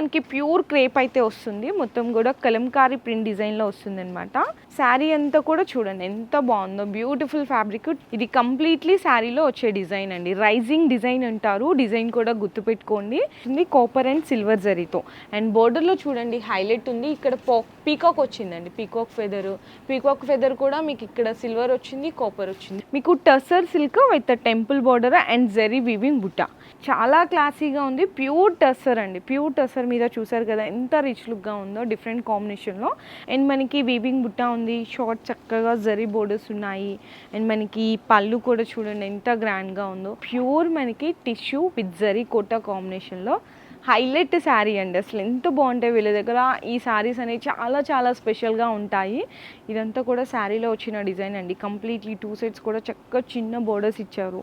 మనకి pure crepe అయితే వస్తుంది. మొత్తం కూడా కలంకారీ ప్రింట్ డిజైన్లో వస్తుంది అనమాట శారీ అంతా కూడా చూడండి ఎంత బాగుందో. Beautiful fabric. ఇది కంప్లీట్లీ శారీలో వచ్చే డిజైన్ అండి. రైజింగ్ డిజైన్ అంటారు. డిజైన్ కూడా గుర్తుపెట్టుకోండి. ఇది కాపర్ అండ్ సిల్వర్ జరీతో. అండ్ బోర్డర్లో చూడండి హైలైట్ ఉంది. ఇక్కడ పోక్ పీకాక్ వచ్చిందండి పీకాక్ ఫెదర్. పీకాక్ ఫెదర్ కూడా మీకు ఇక్కడ సిల్వర్ వచ్చింది కాపర్ వచ్చింది. మీకు tussar silk with temple border and zari weaving బుట్ట. చాలా క్లాసీగా ఉంది ప్యూర్ టసర్ అండి. ప్యూర్ టసర్ మీద చూసారు కదా ఎంత రిచ్ లుక్గా ఉందో డిఫరెంట్ కాంబినేషన్లో. అండ్ మనకి వీవింగ్ బుట్ట ఉంది షార్ట్ చక్కగా జరీ బోర్డర్స్ ఉన్నాయి. అండ్ మనకి పళ్ళు కూడా చూడండి ఎంత గ్రాండ్గా ఉందో. ప్యూర్ మనకి టిష్యూ విత్ జరీ కోటా కాంబినేషన్లో. హైలైట్ శారీ అండి. అసలు ఎంత బాగుంటాయి వీళ్ళ దగ్గర. ఈ శారీస్ అనేవి చాలా చాలా స్పెషల్గా ఉంటాయి. ఇదంతా కూడా శారీలో వచ్చిన డిజైన్ అండి. కంప్లీట్లీ టూ సైడ్స్ కూడా చక్కగా చిన్న బోర్డర్స్ ఇచ్చారు.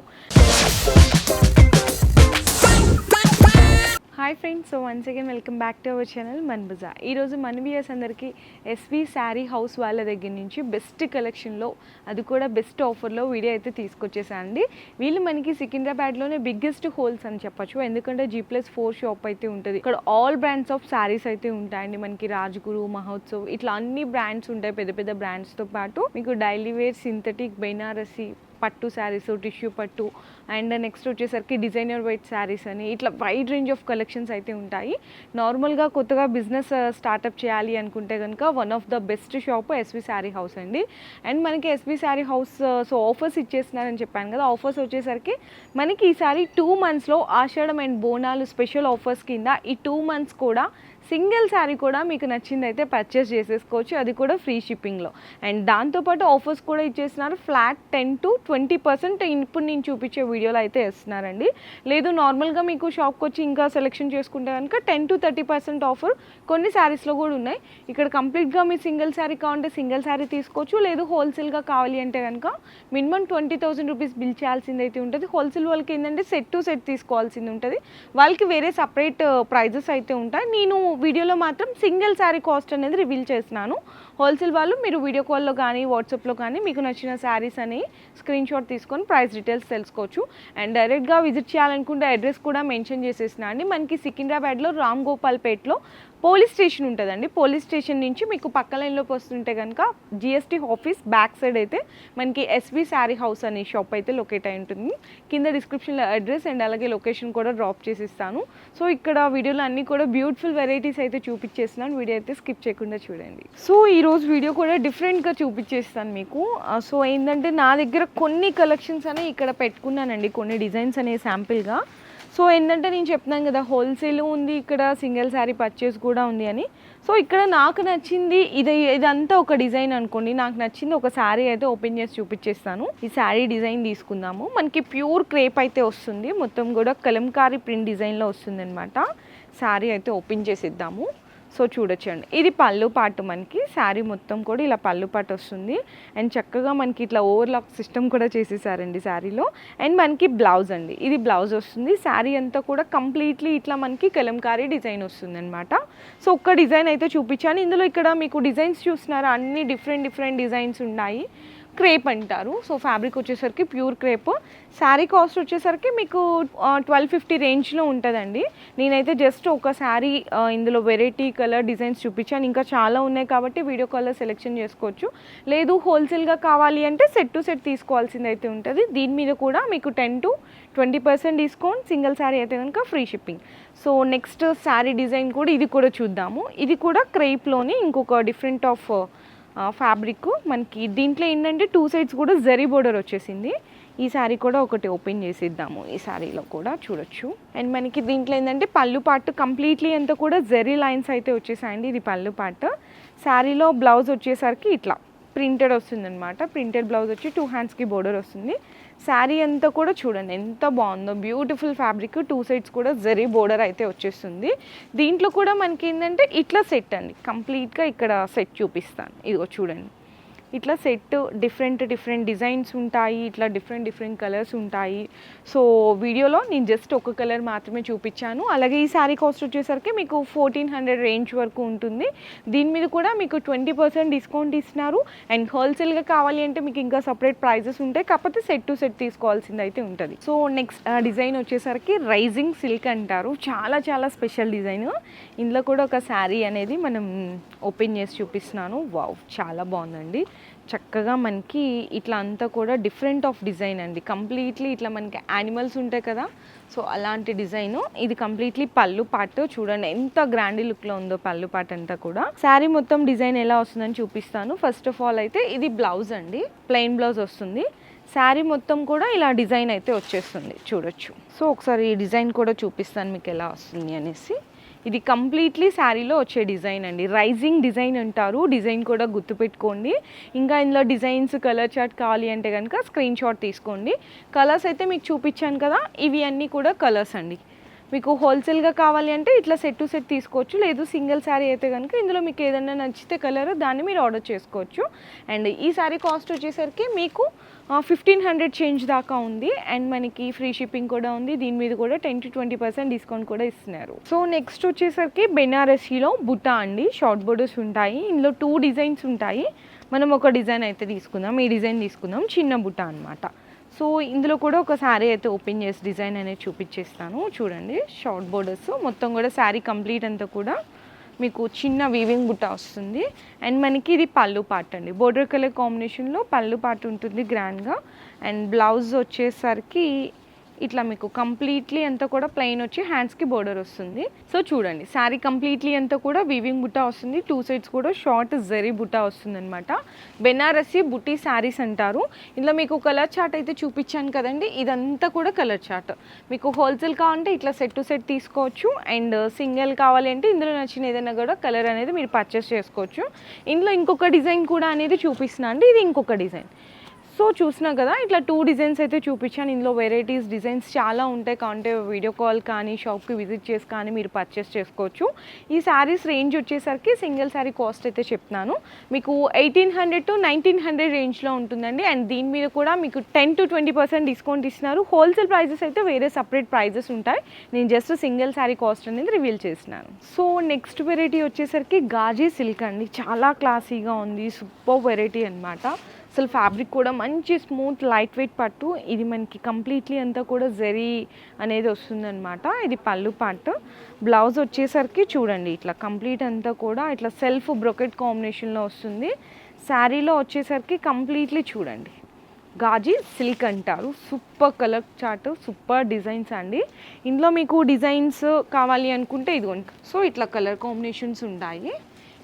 Hi friends so once again welcome back to our channel మన్బుజా ఈరోజు మన వ్యూయర్స్ అందరికీ ఎస్వి శారీ హౌస్ వాళ్ళ దగ్గర నుంచి బెస్ట్ కలెక్షన్లో అది కూడా బెస్ట్ ఆఫర్లో వీడియో అయితే తీసుకొచ్చేసానండి వీళ్ళు మనకి సికింద్రాబాద్లోనే బిగ్గెస్ట్ హోల్స్ అని చెప్పొచ్చు. ఎందుకంటే జీ ప్లస్ ఫోర్ షాప్ అయితే ఉంటుంది. ఇక్కడ ఆల్ బ్రాండ్స్ ఆఫ్ శారీస్ అయితే ఉంటాయండి. మనకి రాజ్గురు మహోత్సవ్ ఇట్లా అన్ని బ్రాండ్స్ ఉంటాయి. పెద్ద పెద్ద బ్రాండ్స్తో పాటు మీకు డైలీ వేర్ సింథటిక్ బెనారసి పట్టు శారీస్ టిష్యూ పట్టు అండ్ నెక్స్ట్ వచ్చేసరికి డిజైనర్ వైట్ శారీస్ అని ఇట్లా వైడ్ రేంజ్ ఆఫ్ కలెక్షన్స్ అయితే ఉంటాయి. నార్మల్గా కొత్తగా బిజినెస్ స్టార్ట్అప్ uh, చేయాలి అనుకుంటే కనుక one of the best shop S V sari house అండి. అండ్ మనకి S V sari house so offers ఇచ్చేస్తున్నారని చెప్పాను కదా ఆఫర్స్ వచ్చేసరికి మనకి ఈసారి టూ మంత్స్లో Ashadham and Bonalu special offers కింద ఈ టూ మంత్స్ కూడా సింగిల్ శారీ కూడా మీకు నచ్చింది అయితే పర్చేస్ చేసేసుకోవచ్చు. అది కూడా ఫ్రీ షిప్పింగ్లో అండ్ దాంతోపాటు ఆఫర్స్ కూడా ఇచ్చేస్తున్నారు. Flat ten to twenty percent ఇప్పుడు నేను చూపించే వీడియోలో అయితే ఇస్తున్నారండి లేదు నార్మల్గా మీకు షాప్కి వచ్చి ఇంకా సెలెక్షన్ చేసుకుంటే కనుక ten to thirty percent offer కొన్ని శారీస్లో కూడా ఉన్నాయి. ఇక్కడ కంప్లీట్గా మీ సింగిల్ శారీ కావాలంటే సింగిల్ శారీ తీసుకోవచ్చు. లేదు హోల్సేల్గా కావాలి అంటే కనుక minimum twenty thousand rupees bill చేయాల్సింది అయితే ఉంటుంది. హోల్సేల్ వాళ్ళకి ఏంటంటే సెట్ టు సెట్ తీసుకోవాల్సింది ఉంటుంది. వాళ్ళకి వేరే సపరేట్ ప్రైజెస్ uh, అయితే ఉంటాయి. నేను వీడియోలో మాత్రం సింగిల్ శారీ కాస్ట్ అనేది రివీల్ చేసినాను హోల్సేల్ వాళ్ళు మీరు వీడియో కాల్లో కానీ వాట్సాప్లో కానీ మీకు నచ్చిన శారీస్ అని స్క్రీన్ షాట్ తీసుకొని ప్రైస్ డీటెయిల్స్ తెలుసుకోవచ్చు. అండ్ డైరెక్ట్గా విజిట్ చేయాలనుకుంటే అడ్రస్ కూడా మెన్షన్ చేసేసిన అండి. మనకి సికింద్రాబాద్లో రామ్ గోపాల్పేట్లో పోలీస్ స్టేషన్ ఉంటుందండి. పోలీస్ స్టేషన్ నుంచి మీకు పక్క లైన్లోకి వస్తుంటే కనుక జిఎస్టీ ఆఫీస్ బ్యాక్ సైడ్ అయితే మనకి ఎస్వి శారీ హౌస్ అనే షాప్ అయితే లొకేట్ అయి ఉంటుంది. కింద డిస్క్రిప్షన్లో అడ్రస్ అండ్ అలాగే లొకేషన్ కూడా డ్రాప్ చేసిస్తాను. సో ఇక్కడ వీడియోలో అన్ని కూడా బ్యూటిఫుల్ వెరైటీస్ అయితే చూపించేస్తున్నాను. వీడియో అయితే స్కిప్ చేయకుండా చూడండి. సో ఈరోజు వీడియో కూడా డిఫరెంట్గా చూపించేస్తాను మీకు. సో ఏంటంటే నా దగ్గర కొన్ని కలెక్షన్స్ అనేవి ఇక్కడ పెట్టుకున్నానండి. కొన్ని డిజైన్స్ అనేవి శాంపిల్గా సో ఏంటంటే నేను చెప్తున్నాను కదా హోల్సేల్ ఉంది ఇక్కడ సింగిల్ శారీ పర్చేస్ కూడా ఉంది అని. సో ఇక్కడ నాకు నచ్చింది ఇది ఇదంతా ఒక డిజైన్ అనుకోండి. నాకు నచ్చింది ఒక శారీ అయితే ఓపెన్ చేసి చూపించేస్తాను. ఈ శారీ డిజైన్ తీసుకుందాము. మనకి ప్యూర్ క్రేప్ అయితే వస్తుంది. మొత్తం కూడా కలంకారీ ప్రింట్ డిజైన్లో వస్తుంది అనమాట శారీ అయితే ఓపెన్ చేసిద్దాము. సో చూడొచ్చండి. ఇది పళ్ళు పాటు మనకి శారీ మొత్తం కూడా ఇలా పళ్ళు పాటు వస్తుంది. అండ్ చక్కగా మనకి ఇట్లా ఓవర్లాక్ సిస్టమ్ కూడా చేసేసారండి శారీలో. అండ్ మనకి బ్లౌజ్ అండి. ఇది బ్లౌజ్ వస్తుంది. శారీ అంతా కూడా కంప్లీట్లీ ఇట్లా మనకి కలంకారీ డిజైన్ వస్తుంది అనమాట సో ఒక్క డిజైన్ అయితే చూపించాను. ఇందులో ఇక్కడ మీకు డిజైన్స్ చూస్తున్నారా? అన్ని డిఫరెంట్ డిఫరెంట్ డిజైన్స్ ఉన్నాయి. క్రేప్ అంటారు. సో ఫ్యాబ్రిక్ వచ్చేసరికి ప్యూర్ క్రేప్. శారీ కాస్ట్ వచ్చేసరికి మీకు ట్వెల్వ్ ఫిఫ్టీ రేంజ్లో ఉంటుందండి. నేనైతే జస్ట్ ఒక శారీ ఇందులో వెరైటీ కలర్ డిజైన్స్ చూపించాను. ఇంకా చాలా ఉన్నాయి కాబట్టి వీడియో కాలర్ సెలెక్షన్ చేసుకోవచ్చు. లేదు హోల్సేల్గా కావాలి అంటే సెట్ టు సెట్ తీసుకోవాల్సింది అయితే ఉంటుంది. దీని మీద కూడా మీకు ten to twenty percent discount single sari అయితే కనుక free shipping. So next sari design కూడా ఇది కూడా చూద్దాము. ఇది కూడా క్రేప్లోని ఇంకొక డిఫరెంట్ ఆఫ్ ఫ్యాబ్రిక్ మనకి దీంట్లో ఏంటంటే టూ సైడ్స్ కూడా జరీ బోర్డర్ వచ్చేసింది. ఈ శారీ కూడా ఒకటి ఓపెన్ చేసిద్దాము. ఈ శారీలో కూడా చూడొచ్చు. అండ్ మనకి దీంట్లో ఏంటంటే పళ్ళు పాటు కంప్లీట్లీ అంతా కూడా జరీ లైన్స్ అయితే వచ్చేసాయండి. ఇది పళ్ళు పాటు. శారీలో బ్లౌజ్ వచ్చేసరికి ఇట్లా ప్రింటెడ్ వస్తుంది అనమాట ప్రింటెడ్ బ్లౌజ్ వచ్చి టూ హ్యాండ్స్కి బోర్డర్ వస్తుంది. శారీ అంతా కూడా చూడండి ఎంత బాగుందో. బ్యూటిఫుల్ ఫ్యాబ్రిక్ టూ సైడ్స్ కూడా జరీ బోర్డర్ అయితే వచ్చేస్తుంది. దీంట్లో కూడా మనకి ఏంటంటే ఇట్లా సెట్ అండి. కంప్లీట్గా ఇక్కడ సెట్ చూపిస్తాను. ఇదిగో చూడండి. ఇట్లా సెట్ డిఫరెంట్ డిఫరెంట్ డిజైన్స్ ఉంటాయి ఇట్లా డిఫరెంట్ డిఫరెంట్ కలర్స్ ఉంటాయి. సో వీడియోలో నేను జస్ట్ ఒక కలర్ మాత్రమే చూపించాను. అలాగే ఈ శారీ కాస్ట్ వచ్చేసరికి మీకు ఫోర్టీన్ హండ్రెడ్ రేంజ్ వరకు ఉంటుంది. దీని మీద కూడా మీకు ట్వంటీ పర్సెంట్ డిస్కౌంట్ ఇస్తున్నారు. అండ్ హోల్సేల్గా కావాలి అంటే మీకు ఇంకా సపరేట్ ప్రైజెస్ ఉంటాయి. కాకపోతే సెట్ టు సెట్ తీసుకోవాల్సింది అయితే ఉంటుంది. సో నెక్స్ట్ డిజైన్ వచ్చేసరికి రైజింగ్ సిల్క్ అంటారు. చాలా చాలా స్పెషల్ డిజైన్. ఇందులో కూడా ఒక శారీ అనేది మనం ఓపెన్ చేసి చూపిస్తున్నాను. వావ్ చాలా బాగుందండి. చక్కగా మనకి ఇట్లా అంతా కూడా డిఫరెంట్ ఆఫ్ డిజైన్ అండి. కంప్లీట్లీ ఇట్లా మనకి యానిమల్స్ ఉంటాయి కదా. సో అలాంటి డిజైన్ ఇది కంప్లీట్లీ పళ్ళు పాటు చూడండి. ఎంత గ్రాండ్ లుక్లో ఉందో పళ్ళు పాట అంతా కూడా. శారీ మొత్తం డిజైన్ ఎలా వస్తుందని చూపిస్తాను. ఫస్ట్ ఆఫ్ ఆల్ అయితే ఇది బ్లౌజ్ అండి. ప్లెయిన్ బ్లౌజ్ వస్తుంది. శారీ మొత్తం కూడా ఇలా డిజైన్ అయితే వచ్చేస్తుంది. చూడొచ్చు. సో ఒకసారి ఈ డిజైన్ కూడా చూపిస్తాను మీకు ఎలా వస్తుంది అనేసి. ఇది కంప్లీట్లీ శారీలో వచ్చే డిజైన్ అండి. రైజింగ్ డిజైన్ అంటారు. డిజైన్ కూడా గుర్తుపెట్టుకోండి. ఇంకా ఇందులో డిజైన్స్ కలర్ చార్ట్ కావాలి అంటే కనుక స్క్రీన్ షాట్ తీసుకోండి. కలర్స్ అయితే మీకు చూపించాను కదా ఇవి అన్నీ కూడా కలర్స్ అండి. మీకు హోల్సేల్గా కావాలి అంటే ఇట్లా సెట్ టు సెట్ తీసుకోవచ్చు. లేదు సింగిల్ శారీ అయితే కనుక ఇందులో మీకు ఏదైనా నచ్చితే కలర్ దాన్ని మీరు ఆర్డర్ చేసుకోవచ్చు. అండ్ ఈ శారీ కాస్ట్ వచ్చేసరికి మీకు ఫిఫ్టీన్ హండ్రెడ్ చేంజ్ దాకా ఉంది. అండ్ మనకి ఫ్రీ షిప్పింగ్ కూడా ఉంది. దీని మీద కూడా ten to twenty percent discount కూడా ఇస్తున్నారు. సో నెక్స్ట్ వచ్చేసరికి బెనారసీలో బుట్ట అండి. షార్ట్ బోర్డర్స్ ఉంటాయి. ఇందులో టూ డిజైన్స్ ఉంటాయి. మనం ఒక డిజైన్ అయితే తీసుకుందాం. ఈ డిజైన్ తీసుకుందాం. చిన్న బుట్ట అనమాట సో ఇందులో కూడా ఒక శారీ అయితే ఓపెన్ చేసి డిజైన్ అనేది చూపించేస్తాను. చూడండి షార్ట్ బోర్డర్స్ మొత్తం కూడా శారీ కంప్లీట్ అంతా కూడా మీకు చిన్న వీవింగ్ బుట్ట వస్తుంది. అండ్ మనకి ఇది పళ్ళు పార్ట్ అండి. బోర్డర్ కలర్ కాంబినేషన్లో పళ్ళు పార్ట్ ఉంటుంది గ్రాండ్గా అండ్ బ్లౌజ్ వచ్చేసరికి ఇట్లా మీకు కంప్లీట్లీ అంతా కూడా ప్లెయిన్ వచ్చి హ్యాండ్స్కి బోర్డర్ వస్తుంది. సో చూడండి శారీ కంప్లీట్లీ అంతా కూడా వీవింగ్ బుట్ట వస్తుంది. టూ సైడ్స్ కూడా షార్ట్ జరీ బుట్ట వస్తుంది అనమాట బెనారసి బుట్టి శారీస్ అంటారు. ఇందులో మీకు కలర్ చార్ట్ అయితే చూపించాను కదండి. ఇదంతా కూడా కలర్ చార్ట్ మీకు హోల్సేల్ కావాలంటే ఇట్లా సెట్ టు సెట్ తీసుకోవచ్చు. అండ్ సింగిల్ uh, కావాలి అంటే ఇందులో నచ్చిన ఏదైనా కూడా కలర్ అనేది మీరు పర్చేస్ చేసుకోవచ్చు. ఇందులో ఇంకొక డిజైన్ కూడా అనేది చూపిస్తున్నా అండి. ఇది ఇంకొక డిజైన్ సో చూసినా కదా ఇట్లా టూ డిజైన్స్ అయితే చూపించాను. ఇందులో వెరైటీస్ డిజైన్స్ చాలా ఉంటాయి. కాంటే వీడియో కాల్ కానీ షాప్కి విజిట్ చేసి కానీ మీరు పర్చేస్ చేసుకోవచ్చు. ఈ శారీస్ రేంజ్ వచ్చేసరికి సింగిల్ శారీ కాస్ట్ అయితే చెప్తున్నాను. మీకు eighteen hundred to nineteen hundred రేంజ్లో ఉంటుందండి. అండ్ దీని మీద కూడా మీకు ten to twenty percent discount ఇస్తున్నారు. హోల్సేల్ ప్రైజెస్ అయితే వేరే సపరేట్ ప్రైజెస్ ఉంటాయి. నేను జస్ట్ సింగిల్ శారీ కాస్ట్ అనేది రివీల్ చేసినాను సో నెక్స్ట్ వెరైటీ వచ్చేసరికి గాజీ సిల్క్ అండి. చాలా క్లాసీగా ఉంది. సూపర్ వెరైటీ అనమాట అసలు ఫ్యాబ్రిక్ కూడా మంచి స్మూత్ లైట్ వెయిట్ పట్టు. ఇది మనకి కంప్లీట్లీ అంతా కూడా జరీ అనేది వస్తుందన్నమాట. ఇది పళ్ళు పార్ట్ బ్లౌజ్ వచ్చేసరికి చూడండి ఇట్లా కంప్లీట్ అంతా కూడా ఇట్లా సెల్ఫ్ బ్రొకెట్ కాంబినేషన్లో వస్తుంది. శారీలో వచ్చేసరికి కంప్లీట్లీ చూడండి. గాజీ సిల్క్ అంటారు. Super colour chart super designs అండి. ఇందులో మీకు డిజైన్స్ కావాలి అనుకుంటే ఇదిగోండి. సో ఇట్లా కలర్ కాంబినేషన్స్ ఉంటాయి.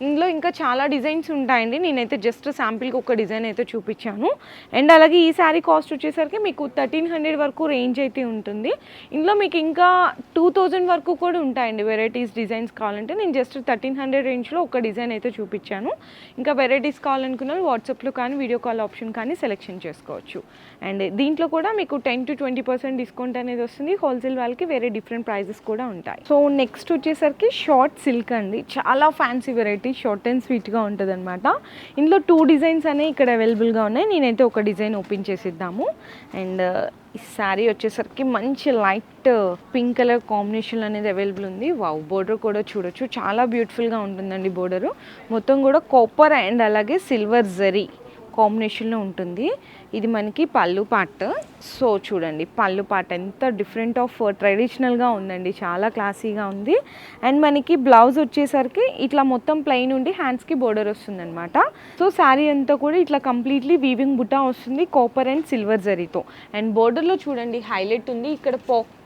ఇందులో ఇంకా చాలా డిజైన్స్ ఉంటాయండి. నేనైతే జస్ట్ శాంపిల్కి ఒక డిజైన్ అయితే చూపించాను. అండ్ అలాగే ఈ శారీ కాస్ట్ వచ్చేసరికి మీకు థర్టీన్ హండ్రెడ్ వరకు రేంజ్ అయితే ఉంటుంది. ఇందులో మీకు ఇంకా టూ థౌజండ్ వరకు కూడా ఉంటాయండి వెరైటీస్ డిజైన్స్ కావాలంటే. నేను జస్ట్ థర్టీన్ హండ్రెడ్ రేంజ్లో ఒక డిజైన్ అయితే చూపించాను. ఇంకా వెరైటీస్ కావాలనుకున్న వాట్సాప్లో కానీ వీడియో కాల్ ఆప్షన్ కానీ సెలెక్షన్ చేసుకోవచ్చు. అండ్ దీంట్లో కూడా మీకు ten to twenty percent discount అనేది వస్తుంది. హోల్సేల్ వాళ్ళకి వేరే డిఫరెంట్ ప్రైజెస్ కూడా ఉంటాయి. సో నెక్స్ట్ వచ్చేసరికి షార్ట్ సిల్క్ అండి. చాలా ఫ్యాన్సీ వెరైటీ షార్ట్ అండ్ స్వీట్గా ఉంటుంది అనమాట ఇందులో టూ డిజైన్స్ అనేవి ఇక్కడ అవైలబుల్గా ఉన్నాయి. నేనైతే ఒక డిజైన్ ఓపెన్ చేసిద్దాము. అండ్ ఈ శారీ వచ్చేసరికి మంచి లైట్ పింక్ కలర్ కాంబినేషన్ అనేది అవైలబుల్ ఉంది. వావ్ బోర్డర్ కూడా చూడొచ్చు. చాలా బ్యూటిఫుల్గా ఉంటుందండి బోర్డరు మొత్తం కూడా కాపర్ అండ్ అలాగే సిల్వర్ జరీ కాంబినేషన్లో ఉంటుంది. ఇది మనకి పళ్ళు పాట్. సో చూడండి పళ్ళు పాట ఎంత డిఫరెంట్ ఆఫ్ ట్రెడిషనల్గా ఉందండి. చాలా క్లాసీగా ఉంది. అండ్ మనకి బ్లౌజ్ వచ్చేసరికి ఇట్లా మొత్తం ప్లెయిన్ ఉండి హ్యాండ్స్కి బోర్డర్ వస్తుందన్నమాట. సో శారీ అంతా కూడా ఇట్లా కంప్లీట్లీ వీవింగ్ బుటా వస్తుంది కాపర్ అండ్ సిల్వర్ జరీతో. అండ్ బోర్డర్లో చూడండి హైలైట్ ఉంది. ఇక్కడ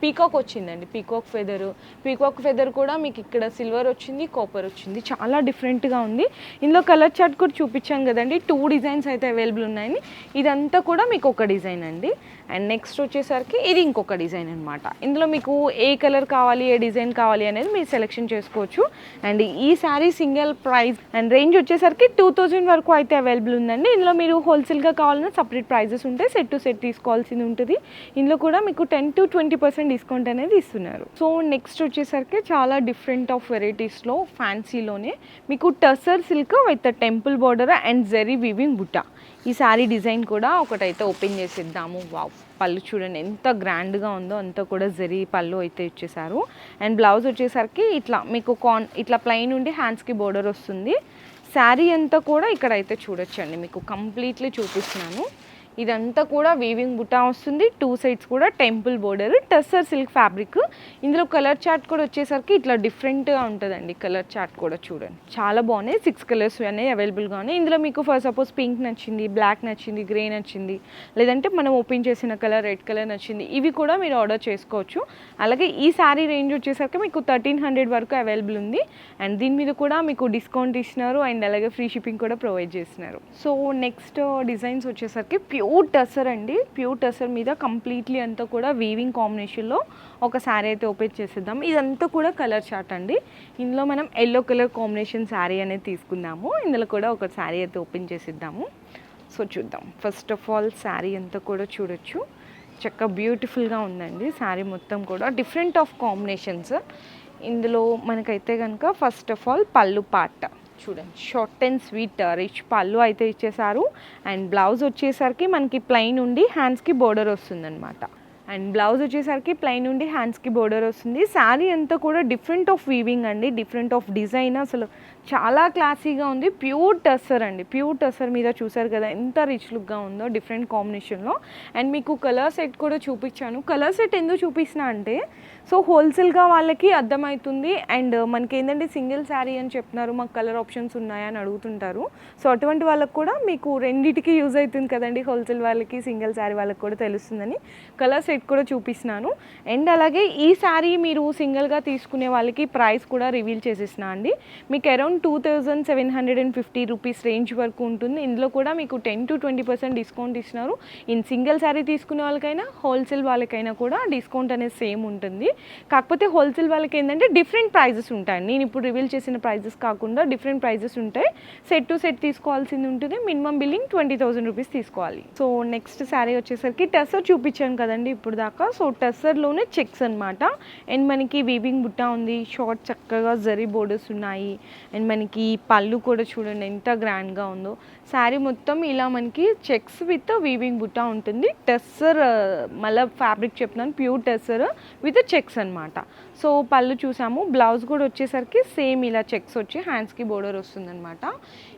పీకాక్ వచ్చిందండి. పీకాక్ ఫెదర్ పీకాక్ ఫెదర్ కూడా మీకు ఇక్కడ సిల్వర్ వచ్చింది కాపర్ వచ్చింది. చాలా డిఫరెంట్గా ఉంది. ఇందులో కలర్ చార్ట్ కూడా చూపించాం కదండి. టూ డిజైన్స్ అయితే అవైలబుల్ ఉన్నాయని ఇదంతా కూడా మీకు ఒక డిజైన్ అండి. అండ్ నెక్స్ట్ వచ్చేసరికి ఇది ఇంకొక డిజైన్ అనమాట ఇందులో మీకు ఏ కలర్ కావాలి ఏ డిజైన్ కావాలి అనేది మీరు సెలెక్షన్ చేసుకోవచ్చు. అండ్ ఈ sari single price and range వచ్చేసరికి టూ థౌజండ్ వరకు అయితే అవైలబుల్ ఉందండి. ఇందులో మీరు హోల్సేల్గా కావాలన్నా సపరేట్ ప్రైజెస్ ఉంటాయి. సెట్ టు సెట్ తీసుకోవాల్సింది ఉంటుంది. ఇందులో కూడా మీకు ten to twenty percent discount అనేది ఇస్తున్నారు. సో నెక్స్ట్ వచ్చేసరికి చాలా డిఫరెంట్ ఆఫ్ వెరైటీస్లో ఫ్యాన్సీలోనే మీకు tussar silk with temple border and zari weaving బుట్ట ఈ శారీ డిజైన్ కూడా ఒకటైతే ఓపెన్ చేసేద్దాము. వావ్ పళ్ళు చూడండి ఎంత గ్రాండ్గా ఉందో అంతా కూడా జరీ పళ్ళు అయితే ఇచ్చేసారు. అండ్ బ్లౌజ్ వచ్చేసరికి ఇట్లా మీకు కాన్ ఇట్లా ప్లెయిన్ ఉండి హ్యాండ్స్కి బోర్డర్ వస్తుంది. శారీ అంతా కూడా ఇక్కడైతే చూడొచ్చండి మీకు కంప్లీట్లీ చూపిస్తున్నాను. ఇదంతా కూడా వీవింగ్ బుటా వస్తుంది. టూ సైడ్స్ కూడా temple border tussar silk fabric ఇందులో కలర్ చార్ట్ కూడా వచ్చేసరికి ఇట్లా డిఫరెంట్గా ఉంటుందండి. కలర్ చార్ట్ కూడా చూడండి. చాలా బాగున్నాయి. సిక్స్ కలర్స్ అనేవి అవైలబుల్గా ఉన్నాయి. ఇందులో మీకు ఫర్ సపోజ్ పింక్ నచ్చింది బ్లాక్ నచ్చింది గ్రే నచ్చింది లేదంటే మనం ఓపెన్ చేసిన కలర్ రెడ్ కలర్ నచ్చింది ఇవి కూడా మీరు ఆర్డర్ చేసుకోవచ్చు. అలాగే ఈ శారీ రేంజ్ వచ్చేసరికి మీకు థర్టీన్ హండ్రెడ్ వరకు అవైలబుల్ ఉంది. అండ్ దీని మీద కూడా మీకు డిస్కౌంట్ ఇస్తున్నారు. అండ్ అలాగే ఫ్రీ షిప్పింగ్ కూడా ప్రొవైడ్ చేస్తున్నారు. సో నెక్స్ట్ డిజైన్స్ వచ్చేసరికి ప్యూర్ టసర్ అండి ప్యూర్ టసర్ మీద కంప్లీట్లీ అంతా కూడా వీవింగ్ కాంబినేషన్లో ఒక శారీ అయితే ఓపెన్ చేసేద్దాం. ఇదంతా కూడా కలర్ చార్ట్ అండి. ఇందులో మనం ఎల్లో కలర్ కాంబినేషన్ శారీ అనేది తీసుకుందాము. ఇందులో కూడా ఒక శారీ అయితే ఓపెన్ చేసేద్దాము. సో చూద్దాం. ఫస్ట్ ఆఫ్ ఆల్ శారీ అంతా కూడా చూడొచ్చు. చక్కగా బ్యూటిఫుల్గా ఉందండి. శారీ మొత్తం కూడా డిఫరెంట్ ఆఫ్ కాంబినేషన్స్ ఇందులో మనకైతే కనుక ఫస్ట్ ఆఫ్ ఆల్ పళ్ళు పాట. చూడండి షార్ట్ అండ్ స్వీట్ రిచ్ పళ్ళు అయితే ఇచ్చేసారు అండ్ బ్లౌజ్ వచ్చేసరికి మనకి ప్లెయిన్ ఉండి హ్యాండ్స్కి బోర్డర్ వస్తుందన్నమాట. అండ్ బ్లౌజ్ వచ్చేసరికి ప్లెయిన్ ఉండి హ్యాండ్స్కి బోర్డర్ వస్తుంది. శారీ అంతా కూడా డిఫరెంట్ ఆఫ్ వీవింగ్ అండి డిఫరెంట్ ఆఫ్ డిజైన్ అసలు. చాలా క్లాసీగా ఉంది. ప్యూర్ టస్సర్ అండి. ప్యూర్ టస్సర్ మీద చూసారు కదా ఎంత రిచ్ లుక్గా ఉందో డిఫరెంట్ కాంబినేషన్లో అండ్ మీకు కలర్ సెట్ కూడా చూపించాను. కలర్ సెట్ ఎందుకు చూపిస్తున్నా అంటే సో హోల్సేల్గా వాళ్ళకి అర్థమవుతుంది. అండ్ మనకి ఏంటంటే సింగిల్ శారీ అని చెప్తున్నారు. మాకు కలర్ ఆప్షన్స్ ఉన్నాయని అడుగుతుంటారు. సో అటువంటి వాళ్ళకి కూడా మీకు రెండింటికి యూజ్ అవుతుంది కదండి. హోల్సేల్ వాళ్ళకి సింగిల్ శారీ వాళ్ళకి కూడా తెలుస్తుందని కలర్ సెట్ కూడా చూపిస్తున్నాను. అండ్ అలాగే ఈ శారీ మీరు సింగిల్గా తీసుకునే వాళ్ళకి ప్రైస్ కూడా రివీల్ చేసేసిన అండి. మీకు around two thousand seven hundred and fifty rupees range వరకు ఉంటుంది. ఇందులో కూడా మీకు ten to twenty percent discount ఇస్తున్నారు. ఇన్ సింగిల్ శారీ తీసుకునే వాళ్ళకైనా హోల్సేల్ వాళ్ళకైనా కూడా డిస్కౌంట్ అనేది సేమ్ ఉంటుంది. కాకపోతే హోల్సేల్ వాళ్ళకి ఏంటంటే డిఫరెంట్ ప్రైజెస్ ఉంటాయి. నేను ఇప్పుడు రివీల్ చేసిన ప్రైజెస్ కాకుండా డిఫరెంట్ ప్రైజెస్ ఉంటాయి. సెట్ టు సెట్ తీసుకోవాల్సింది ఉంటుంది. Minimum billing twenty thousand rupees తీసుకోవాలి. సో నెక్స్ట్ శారీ వచ్చేసరికి టెసర్ చూపించాను కదండి ఇప్పుడు దాకా. సో టెస్సర్లోనే చెక్స్ అనమాట అండ్ మనకి వీవింగ్ బుట్ట ఉంది. షార్ట్ చక్కగా జరీ బోర్డర్స్ ఉన్నాయి. అండ్ మనకి పళ్ళు కూడా చూడండి ఎంత గ్రాండ్గా ఉందో. శారీ మొత్తం ఇలా మనకి చెక్స్ విత్ వీవింగ్ బుట్ట ఉంటుంది. టెస్సర్ మళ్ళీ ఫ్యాబ్రిక్ చెప్తున్నాను ప్యూర్ టెస్సర్ విత్ చెక్స్ అనమాట సో పళ్ళు చూసాము. బ్లౌజ్ కూడా వచ్చేసరికి సేమ్ ఇలా చెక్స్ వచ్చి హ్యాండ్స్కి బోర్డర్ వస్తుందన్నమాట.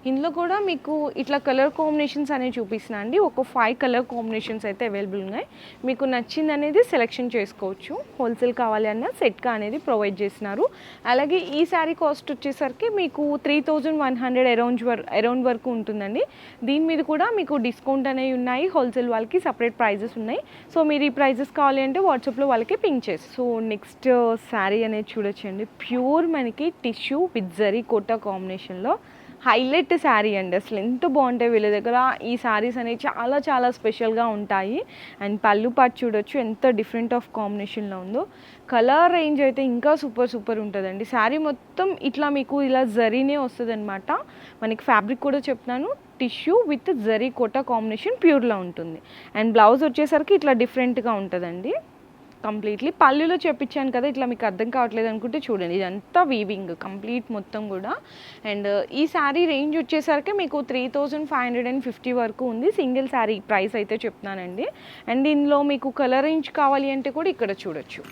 ఇందులో కూడా మీకు ఇట్లా కలర్ కాంబినేషన్స్ అనేవి చూపిస్తున్నా అండి. ఒక ఫైవ్ కలర్ కాంబినేషన్స్ అయితే అవైలబుల్ ఉన్నాయి. మీకు నచ్చింది అనేది సెలెక్షన్ చేసుకోవచ్చు. హోల్సేల్ కావాలి అన్న సెట్గా అనేది ప్రొవైడ్ చేస్తున్నారు. అలాగే ఈ శారీ కాస్ట్ వచ్చేసరికి మీకు three thousand one hundred around వర్ అరౌండ్ వరకు ఉంటుందండి. దీని మీద కూడా మీకు డిస్కౌంట్ అనేవి ఉన్నాయి. హోల్సేల్ వాళ్ళకి సపరేట్ ప్రైజెస్ ఉన్నాయి. సో మీరు ఈ ప్రైజెస్ కావాలి అంటే వాట్సాప్లో వాళ్ళకి పింక్ చేసి సో నెక్స్ట్ uh, శారీ అనేది చూడొచ్చండి. ప్యూర్ మనకి టిష్యూ విత్ జరీ కోటా కాంబినేషన్లో. హైలైట్ శారీ అండి. అసలు ఎంత బాగుంటాయి వీళ్ళ దగ్గర. ఈ శారీస్ అనేవి చాలా చాలా స్పెషల్గా ఉంటాయి. అండ్ పళ్ళు పాటు చూడొచ్చు. ఎంత డిఫరెంట్ ఆఫ్ కాంబినేషన్లో ఉందో. కలర్ రేంజ్ అయితే ఇంకా సూపర్ సూపర్ ఉంటుందండి. శారీ మొత్తం ఇట్లా మీకు ఇలా జరీనే వస్తుంది అనమాట మనకి ఫ్యాబ్రిక్ కూడా చెప్తున్నాను. Tissue with zari Kota combination ప్యూర్లో ఉంటుంది. అండ్ బ్లౌజ్ వచ్చేసరికి ఇట్లా డిఫరెంట్గా ఉంటుందండి. కంప్లీట్లీ పళ్ళులో చెప్పించాను కదా ఇట్లా మీకు అర్థం కావట్లేదు అనుకుంటే చూడండి. ఇదంతా వీవింగ్ కంప్లీట్ మొత్తం కూడా. అండ్ ఈ శారీ రేంజ్ వచ్చేసరికి మీకు three thousand five hundred and fifty వరకు ఉంది. సింగిల్ శారీ ప్రైస్ అయితే చెప్తున్నానండి. అండ్ ఇందులో మీకు కలర్ రేంజ్ కావాలి అంటే కూడా ఇక్కడ చూడొచ్చు.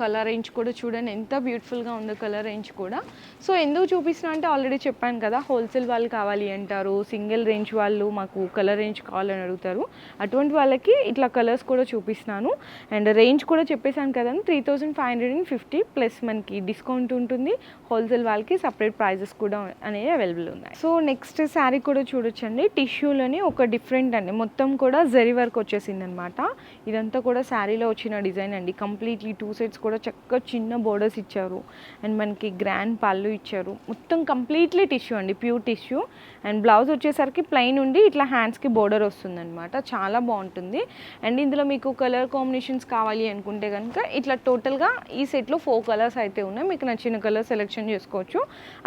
కలర్ రేంజ్ కూడా చూడండి. ఎంత బ్యూటిఫుల్గా ఉందో కలర్ రేంజ్ కూడా. సో ఎందుకు చూపిస్తున్నా అంటే ఆల్రెడీ చెప్పాను కదా హోల్సేల్ వాళ్ళు కావాలి అంటారు సింగిల్ రేంజ్ వాళ్ళు మాకు కలర్ రేంజ్ కావాలని అడుగుతారు. అటువంటి వాళ్ళకి ఇట్లా కలర్స్ కూడా చూపిస్తున్నాను. అండ్ రేంజ్ కూడా చెప్పేశాను కదా three thousand five hundred and fifty plus మనకి డిస్కౌంట్ ఉంటుంది. హోల్సేల్ వాళ్ళకి సపరేట్ ప్రైజెస్ కూడా అనేవి అవైలబుల్ ఉన్నాయి. సో నెక్స్ట్ శారీ కూడా చూడొచ్చండి. టిష్యూలోని ఒక డిఫరెంట్ అండి. మొత్తం కూడా జరి వర్క్ వచ్చేసింది అనమాట ఇదంతా కూడా శారీలో వచ్చిన డిజైన్ అండి. కంప్లీట్లీ టూ సెట్స్ కూడా చక్కగా చిన్న బోర్డర్స్ ఇచ్చారు. అండ్ మనకి గ్రాండ్ పళ్ళు ఇచ్చారు. మొత్తం కంప్లీట్లీ టిష్యూ అండి ప్యూర్ టిష్యూ అండ్ బ్లౌజ్ వచ్చేసరికి ప్లెయిన్ ఉండి ఇట్లా హ్యాండ్స్కి బోర్డర్ వస్తుందన్నమాట. చాలా బాగుంటుంది. అండ్ ఇందులో మీకు కలర్ కాంబినేషన్స్ కావాలి అనుకుంటే కనుక ఇట్లా టోటల్గా ఈ సెట్లో ఫోర్ కలర్స్ అయితే ఉన్నాయి. మీకు నచ్చిన కలర్ సెలెక్షన్ చేసుకోవచ్చు.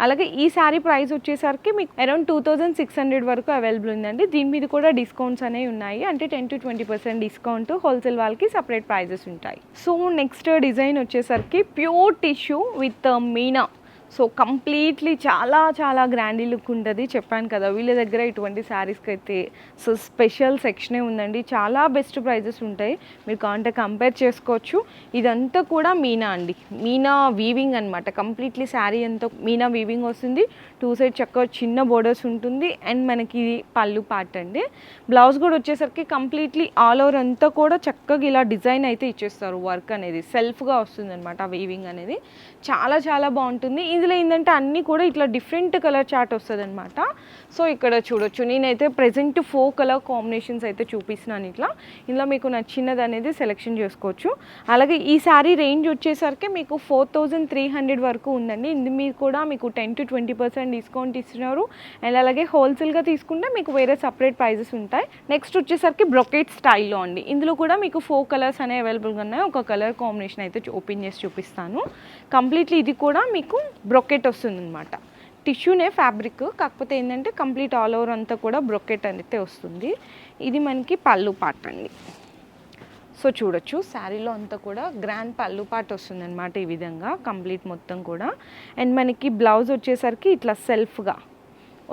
అలాగే ఈ శారీ ప్రైస్ వచ్చేసరికి మీకు around two thousand six hundred వరకు అవైలబుల్ ఉందండి. దీని మీద కూడా డిస్కౌంట్స్ అనేవి ఉన్నాయి. అంటే ten to twenty percent discount wholesale వాళ్ళకి సపరేట్ ప్రైజెస్ ఉంటాయి. సో నెక్స్ట్ డిజైన్ వచ్చేసరికి pure tissue with meena. So completely చాలా చాలా గ్రాండీ లుక్ ఉంటుంది. చెప్పాను కదా వీళ్ళ దగ్గర ఇటువంటి శారీస్కి అయితే సో స్పెషల్ సెక్షనే ఉందండి. చాలా బెస్ట్ ప్రైజెస్ ఉంటాయి. మీరు కాంటే కంపేర్ చేసుకోవచ్చు. ఇదంతా కూడా మీనా అండి. మీనా వీవింగ్ అనమాట కంప్లీట్లీ శారీ అంతా మీనా వీవింగ్ వస్తుంది. టూ సైడ్ చక్కగా చిన్న బోర్డర్స్ ఉంటుంది. అండ్ మనకి పళ్ళు పార్ట్ అండి. బ్లౌజ్ కూడా వచ్చేసరికి కంప్లీట్లీ ఆల్ ఓవర్ అంతా కూడా చక్కగా ఇలా డిజైన్ అయితే ఇచ్చేస్తారు. వర్క్ అనేది సెల్ఫ్గా వస్తుంది అనమాట వీవింగ్ అనేది. చాలా చాలా బాగుంటుంది. ఇందులో ఏంటంటే అన్నీ కూడా ఇట్లా డిఫరెంట్ కలర్ చార్ట్ వస్తుంది అనమాట సో ఇక్కడ చూడొచ్చు. నేనైతే ప్రజెంట్ ఫోర్ కలర్ కాంబినేషన్స్ అయితే చూపిస్తున్నాను ఇట్లా. ఇందులో మీకు నచ్చినది అనేది సెలెక్షన్ చేసుకోవచ్చు. అలాగే ఈ శారీ రేంజ్ వచ్చేసరికి మీకు ఫోర్ థౌజండ్ త్రీ హండ్రెడ్ వరకు ఉందండి. ఇది మీద కూడా మీకు ten to twenty percent discount ఇస్తున్నారు. అండ్ అలాగే హోల్సేల్గా తీసుకుంటే మీకు వేరే సపరేట్ ప్రైజెస్ ఉంటాయి. నెక్స్ట్ వచ్చేసరికి బ్రొకెట్ స్టైల్లో అండి. ఇందులో కూడా మీకు ఫోర్ కలర్స్ అనేవి అవైలబుల్గా ఉన్నాయి. ఒక కలర్ కాంబినేషన్ అయితే ఓపెన్ చేసి చూపిస్తాను. కంప్లీట్లీ ఇది కూడా మీకు బ్రొకెట్ వస్తుంది అనమాట టిష్యూనే ఫ్యాబ్రిక్ కాకపోతే ఏంటంటే కంప్లీట్ ఆల్ ఓవర్ అంతా కూడా బ్రొకెట్ అయితే వస్తుంది. ఇది మనకి పళ్ళు పార్ట్ అండి. సో చూడొచ్చు. శారీలో అంతా కూడా గ్రాండ్ పళ్ళు పార్ట్ వస్తుంది అనమాట ఈ విధంగా కంప్లీట్ మొత్తం కూడా. అండ్ మనకి బ్లౌజ్ వచ్చేసరికి ఇట్లా సెల్ఫ్గా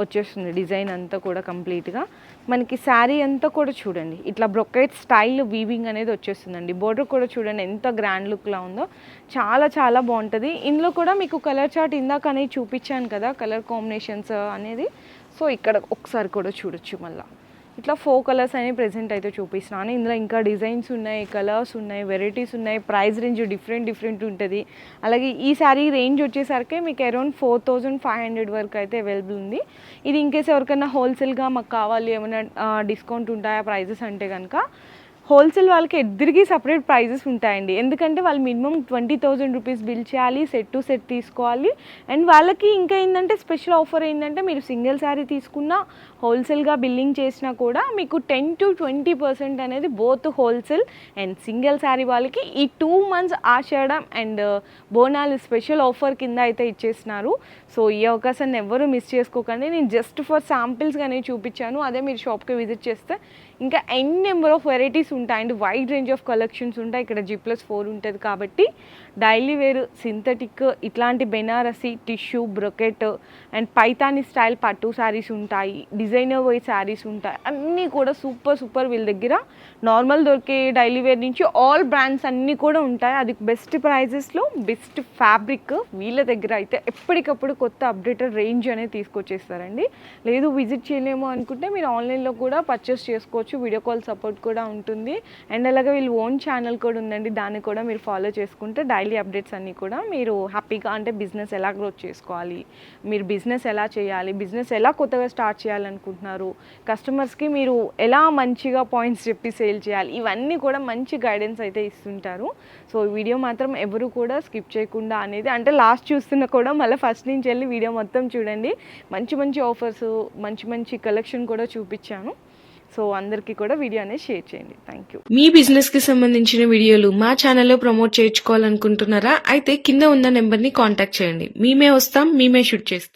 వచ్చేస్తుంది డిజైన్ అంతా కూడా కంప్లీట్గా. మనకి శారీ అంతా కూడా చూడండి ఇట్లా బ్రొకెట్ స్టైల్ వీవింగ్ అనేది వచ్చేస్తుందండి. బోర్డర్ కూడా చూడండి ఎంత గ్రాండ్ లుక్లా ఉందో. చాలా చాలా బాగుంటుంది. ఇందులో కూడా మీకు కలర్ చార్ట్ ఇందాక అనేది చూపించాను కదా కలర్ కాంబినేషన్స్ అనేది. సో ఇక్కడ ఒకసారి కూడా చూడొచ్చు మళ్ళీ. ఇట్లా ఫోర్ కలర్స్ అనేవి ప్రెసెంట్ అయితే చూపిస్తున్నాను. ఇందులో ఇంకా డిజైన్స్ ఉన్నాయి కలర్స్ ఉన్నాయి వెరైటీస్ ఉన్నాయి ప్రైస్ రేంజ్ డిఫరెంట్ డిఫరెంట్ ఉంటుంది. అలాగే ఈ శారీ రేంజ్ వచ్చేసరికి మీకు around four thousand five hundred వరకు అయితే అవైలబుల్ ఉంది. ఇది ఇన్కేస్ ఎవరికైనా హోల్సేల్గా మాకు కావాలి ఏమైనా డిస్కౌంట్ ఉంటాయా ప్రైజెస్ అంటే కనుక హోల్సేల్ వాళ్ళకి ఎద్దరికి సపరేట్ ప్రైజెస్ ఉంటాయండి. ఎందుకంటే వాళ్ళు minimum twenty thousand rupees bill చేయాలి సెట్ టు సెట్ తీసుకోవాలి. అండ్ వాళ్ళకి ఇంకా ఏంటంటే స్పెషల్ ఆఫర్ ఏంటంటే మీరు సింగిల్ శారీ తీసుకున్నా హోల్సేల్గా బిల్లింగ్ చేసినా కూడా మీకు టెన్ టు ట్వంటీ పర్సెంట్ అనేది both wholesale and single sari వాళ్ళకి ఈ two months Ashadham and uh, Bonalu special offer కింద అయితే ఇచ్చేసినారు సో ఈ అవకాశాన్ని ఎవరు మిస్ చేసుకోకండి. నేను జస్ట్ ఫర్ శాంపిల్స్గా చూపించాను. అదే మీరు షాప్కి విజిట్ చేస్తే ఇంకా ఎన్ నెంబర్ ఆఫ్ వెరైటీస్ ఉంటాయి. And wide range of collections ఉంటాయి. ఇక్కడ జీ ప్లస్ ఫోర్ ఉంటుంది కాబట్టి డైలీ వేర్ సింథటిక్ ఇట్లాంటి Benarasi tissue brocade and Paithani style పట్టు శారీస్ ఉంటాయి. డిజైనర్ వై శారీస్ ఉంటాయి. అన్నీ కూడా సూపర్ సూపర్ వీళ్ళ దగ్గర నార్మల్ దొరికే డైలీ వేర్ నుంచి ఆల్ బ్రాండ్స్ అన్నీ కూడా ఉంటాయి. అది బెస్ట్ ప్రైజెస్లో బెస్ట్ ఫ్యాబ్రిక్ వీళ్ళ దగ్గర అయితే ఎప్పటికప్పుడు కొత్త అప్డేటెడ్ రేంజ్ అనేది తీసుకొచ్చేస్తారండి. లేదు విజిట్ చేయలేము అనుకుంటే మీరు ఆన్లైన్లో కూడా పర్చేస్ చేసుకోవచ్చు. చేసుకోవచ్చు వీడియో కాల్ సపోర్ట్ కూడా ఉంటుంది. అండ్ అలాగే వీళ్ళు ఓన్ ఛానల్ కూడా ఉందండి. దాన్ని కూడా మీరు ఫాలో చేసుకుంటే డైలీ అప్డేట్స్ అన్నీ కూడా మీరు హ్యాపీగా అంటే బిజినెస్ ఎలా గ్రోత్ చేసుకోవాలి మీరు బిజినెస్ ఎలా చేయాలి బిజినెస్ ఎలా కొత్తగా స్టార్ట్ చేయాలనుకుంటున్నారు కస్టమర్స్కి మీరు ఎలా మంచిగా పాయింట్స్ చెప్పి సేల్ చేయాలి ఇవన్నీ కూడా మంచి గైడెన్స్ అయితే ఇస్తుంటారు. సో ఈ వీడియో మాత్రం ఎవరు కూడా స్కిప్ చేయకుండా అనేది అంటే లాస్ట్ చూస్తున్న కూడా మళ్ళీ ఫస్ట్ నుంచి వెళ్ళి వీడియో మొత్తం చూడండి. మంచి మంచి ఆఫర్స్ మంచి మంచి కలెక్షన్ కూడా చూపించాను. సో అందరికీ కూడా వీడియో అనేది షేర్ చేయండి. థ్యాంక్ యూ మీ బిజినెస్కి సంబంధించిన వీడియోలు మా ఛానల్లో ప్రమోట్ చేయించుకోవాలనుకుంటున్నారా? అయితే కింద ఉన్న నెంబర్ని కాంటాక్ట్ చేయండి. మేమే వస్తాం మేమే షూట్ చేస్తాం.